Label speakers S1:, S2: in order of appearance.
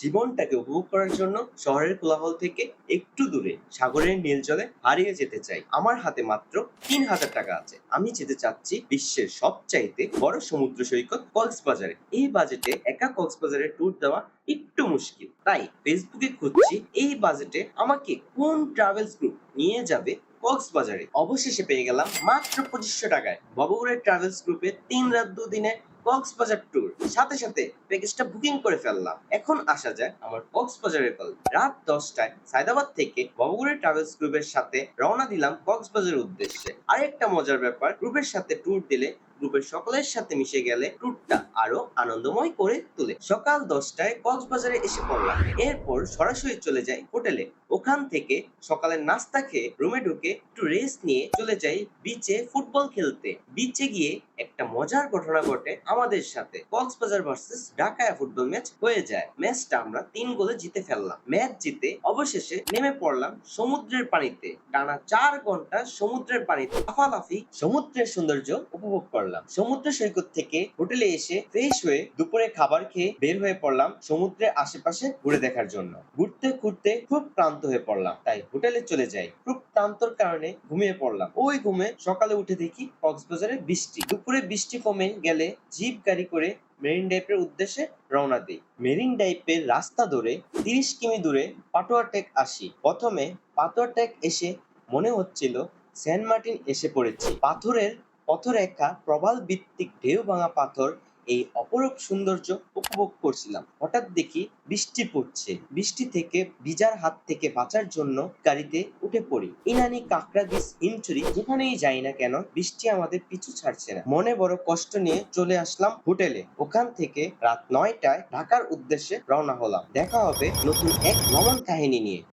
S1: জীবনটাকে উপভোগ করার জন্য শহরের কোলাহল থেকে একটু দূরে, সাগরের নীল জলে হারিয়ে যেতে চাই। আমার হাতে মাত্র তিন হাজার টাকা আছে। আমি যেতে চাচ্ছি বিশ্বের সবচাইতে বড় সমুদ্র সৈকত কক্সবাজারে। এই বাজেটে একা কক্সবাজারে ট্যুর দেওয়া একটু মুশকিল। তাই ফেসবুকে খুঁজছি এই বাজেটে আমাকে কোন ট্রাভেলস গ্রুপ নিয়ে যাবে কক্সবাজারে। অবশেষে পেয়ে গেলাম মাত্র পঁচিশশো টাকায়। ববগুড়ের ট্রাভেলস গ্রুপে তিন রাত দুদিনে কক্সবাজার ট্যুর সাথে সাথে প্যাকেজটা বুকিং করে ফেললাম। এখন আসা যায় আমার কক্সবাজারের গল্প। রাত দশটায় সায়দাবাদ থেকে ববগুড়ি ট্রাভেলস গ্রুপের সাথে রওনা দিলাম কক্সবাজারের উদ্দেশ্যে। আরেকটা মজার ব্যাপার গ্রুপের সাথে ট্যুর দিলে গ্রুপের সকলের সাথে মিশে গেলে ট্যুরটা আরও আনন্দময় করে তোলে। সকাল দশটায় কক্সবাজারে এসে পড়লাম। এরপর সরাসরি চলে যাই হোটেলে। ওখান থেকে সকালের নাস্তা খেয়ে রুমে ঢুকে একটু রেস্ট নিয়ে চলে যাই বিচে ফুটবল খেলতে। বিচে গিয়ে একটা মজার ঘটনা ঘটে আমাদের সাথে। কক্সবাজার ভার্সেস ঢাকায় ফুটবল ম্যাচ হয়ে যায়। ম্যাচটা আমরা তিন গোলে জিতে ফেললাম। ম্যাচ জিতে অবশেষে নেমে পড়লাম সমুদ্রের পানিতে। টানা চার ঘণ্টা সমুদ্রের পানিতে লাফালাফি সমুদ্রের সৌন্দর্য উপভোগ করলাম। সমুদ্র সৈকত থেকে হোটেলে এসে ফ্রেশ হয়ে দুপুরে খাবার খেয়ে বের হয়ে পড়লাম সমুদ্রের আশেপাশে ঘুরে দেখার জন্য। ঘুরতে ঘুরতে খুব ক্লান্ত হয়ে পড়লাম, তাই হোটেলে চলে যাই। খুব ক্লান্তর কারণে ঘুমিয়ে পড়লাম। ওই ঘুমে সকালে উঠে দেখি কক্সবাজারে বৃষ্টি। দুপুরে বৃষ্টি কমে গেলে জিপ গাড়ি করে মেরিন ড্রাইভের উদ্দেশ্যে রওনা দিই। মেরিন ড্রাইভের রাস্তা ধরে তিরিশ কিমি দূরে পাটোয়া টেক আসি। প্রথমে পাটোয়া টেক এসে মনে হচ্ছিল সেন্ট মার্টিন এসে পড়েছি। পাথরের পথরেখা, প্রবাল ভিত্তিক ঢেউ ভাঙা পাথর এই অপরূপ সৌন্দর্য উপভোগ করছিলাম। হঠাৎ দেখি বৃষ্টি পড়ছে। বৃষ্টি থেকে ভিজার হাত থেকে বাঁচার জন্য গাড়িতে উঠে পড়ি। ইনানি কাকড়া দিস হিমচুরি যেখানেই যাই না কেন বৃষ্টি আমাদের পিছু ছাড়ছে না। মনে বড় কষ্ট নিয়ে চলে আসলাম হোটেলে। ওখান থেকে রাত নয়টায় ঢাকার উদ্দেশ্যে রওনা হলাম। দেখা হবে নতুন এক ভ্রমণ কাহিনী নিয়ে।